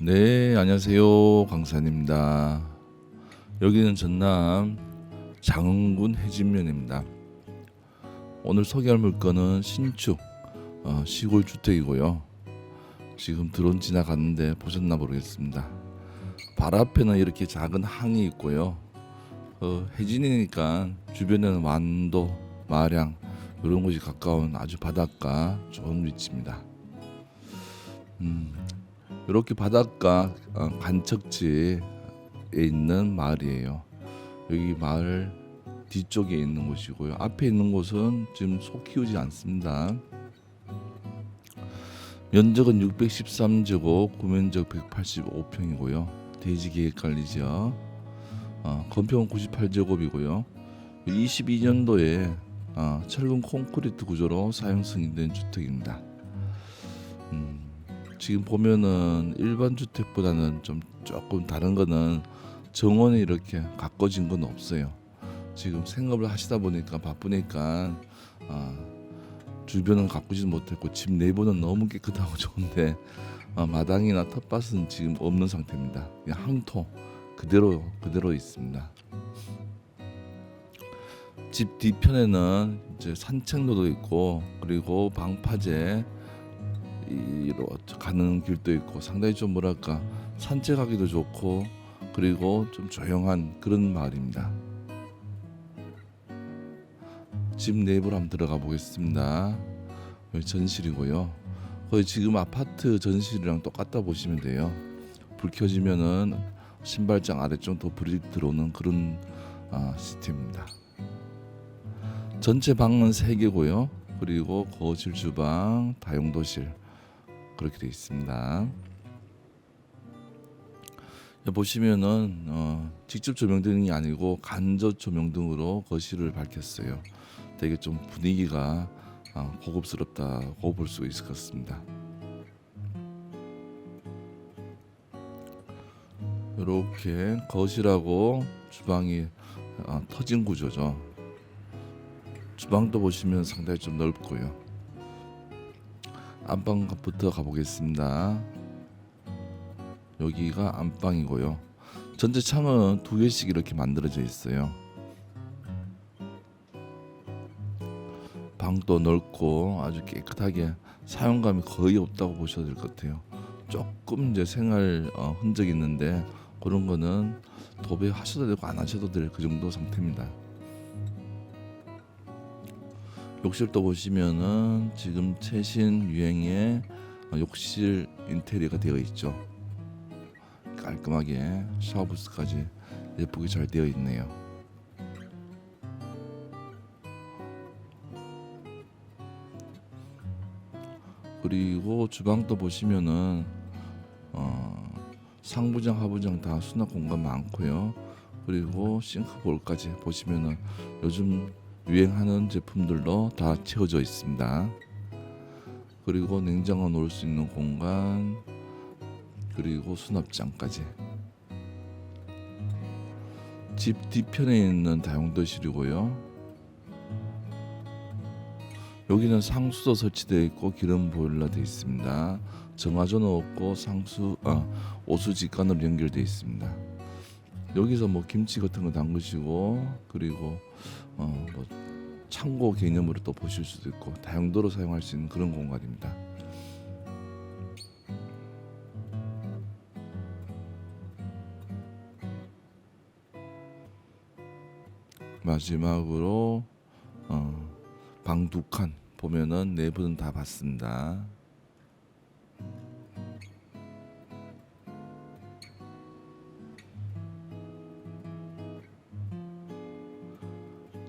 네, 안녕하세요. 강산입니다. 여기는 전남 장흥군 해진면입니다. 오늘 소개할 물건은 신축 어, 시골 주택이고요. 지금 드론 지나갔는데 보셨나 모르겠습니다. 발 앞에는 이렇게 작은 항이 있고요. 어, 해진이니까 주변에는 완도, 마량 이런 곳이 가까운 아주 바닷가 좋은 위치입니다. 음, 이렇게 바닷가 어, 간척지에 있는 마을이에요. 여기 마을 뒤쪽에 있는 곳이고요. 앞에 있는 곳은 지금 소 키우지 않습니다. 면적은 613제곱, 구면적 185평이고요. 대지 계획 관리지역. 어, 건평은 98제곱이고요. 22년도에 어, 철근 콘크리트 구조로 사용 승인된 주택입니다. 음, 지금 보면은 일반 주택보다는 좀 조금 다른 거는 정원이 이렇게 가꿔진 건 없어요. 지금 생업을 하시다 보니까 바쁘니까 아, 주변은 가꾸지 못했고 집 내부는 너무 깨끗하고 좋은데 아, 마당이나 텃밭은 지금 없는 상태입니다. 그냥 항토 그대로 그대로 있습니다. 집 뒤편에는 이제 산책로도 있고 그리고 방파제 이로 가는 길도 있고 상당히 좀 뭐랄까 산책하기도 좋고 그리고 좀 조용한 그런 마을입니다. 집 내부로 한번 들어가 보겠습니다. 여기 전실이고요. 거의 지금 아파트 전실이랑 똑같다 보시면 돼요. 불 켜지면은 신발장 아래쪽 더 불이 들어오는 그런 아, 시스템입니다. 전체 방은 3개고요. 그리고 거실, 주방, 다용도실 그렇게 되어 있습니다. 보시면은 어, 직접 조명등이 아니고 간접 조명등으로 거실을 밝혔어요. 되게 좀 분위기가 어, 고급스럽다고 볼 수 있을 것 같습니다. 이렇게 거실하고 주방이 어, 터진 구조죠. 주방도 보시면 상당히 좀 넓고요. 안방부터 가보겠습니다. 여기가 안방이고요. 전체 창은 두 개씩 이렇게 만들어져 있어요. 방도 넓고 아주 깨끗하게 사용감이 거의 없다고 보셔도 될 것 같아요. 조금 이제 생활 어, 흔적이 있는데 그런 거는 도배 하셔도 되고 안 하셔도 될 그 정도 상태입니다. 욕실도 보시면은 지금 최신 유행의 어, 욕실 인테리어가 되어 있죠. 깔끔하게 샤워부스까지 예쁘게 잘 되어 있네요. 그리고 주방도 보시면은 어, 상부장 하부장 다 수납 공간 많고요. 그리고 싱크볼까지 보시면은 요즘 유행하는 제품들로 다 채워져 있습니다. 그리고 냉장고 놓을 수 있는 공간 그리고 수납장까지 집 뒤편에 있는 다용도실이고요. 여기는 상수도 설치되어 있고 기름 보일러 되어 있습니다. 정화조는 없고 상수 아 오수 직관으로 연결되어 있습니다. 여기서 뭐 김치 같은 거 담그시고 그리고 어 뭐 창고 개념으로 또 보실 수도 있고 다용도로 사용할 수 있는 그런 공간입니다. 마지막으로 어, 방 두 칸 보면은 내부는 다 봤습니다.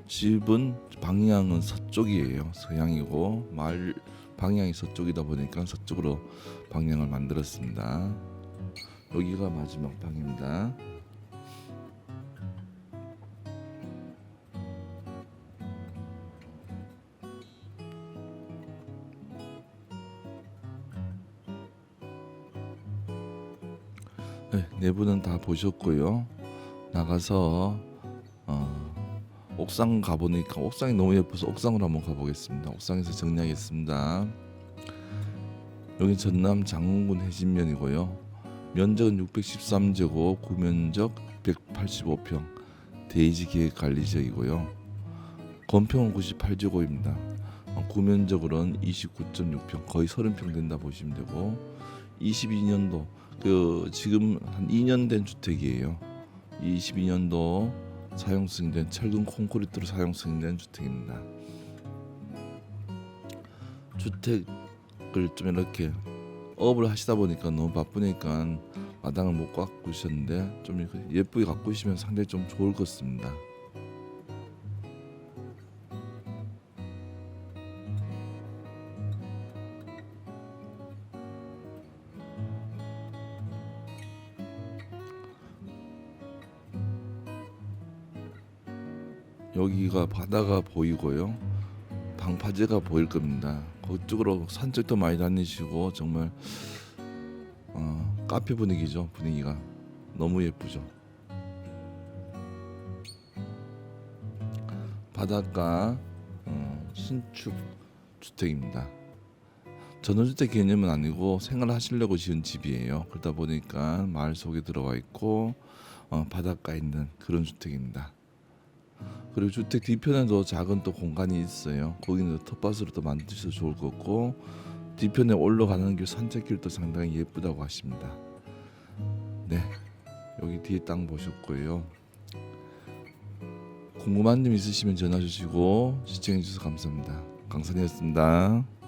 집은 방향은 서쪽이에요. 서양이고 마을 방향이 서쪽이다 보니까 서쪽으로 방향을 만들었습니다. 여기가 마지막 방입니다. 네, 내부는 다 보셨고요. 나가서 어, 옥상 가보니까 옥상이 너무 예뻐서 옥상으로 한번 가보겠습니다. 옥상에서 정리하겠습니다. 여기 전남 장흥군 해진면이고요. 면적은 613제곱, 구면적 185평, 대지 계획 관리 지역이고요. 건평은 98제곱입니다. 구면적으로는 29.6평, 거의 30평 된다 보시면 되고 22년도 그 지금 한 2년 된 주택이에요. 22년도 사용 승인된 철근 콘크리트로 사용 승인된 주택입니다. 주택을 좀 이렇게 업을 하시다 보니까 너무 바쁘니까 마당을 못 가꾸셨는데 좀 예쁘게 가꾸시면 상당히 좀 좋을 것 같습니다. 여기가 바다가 보이고요. 방파제가 보일 겁니다. 그쪽으로 산책도 많이 다니시고 정말 어, 카페 분위기죠. 분위기가 너무 예쁘죠. 바닷가 어, 신축 주택입니다. 전원주택 개념은 아니고 생활하시려고 지은 집이에요. 그러다 보니까 마을 속에 들어와 있고 어, 바닷가 있는 그런 주택입니다. 그리고 주택 뒤편에도 작은 또 공간이 있어요. 거기는 텃밭으로 또 만드셔도 좋을 것 같고 뒤편에 올라가는 길 산책길도 상당히 예쁘다고 하십니다. 네, 여기 뒤에 땅 보셨고요. 궁금한 점 있으시면 전화 주시고 시청해 주셔서 감사합니다. 강선이었습니다.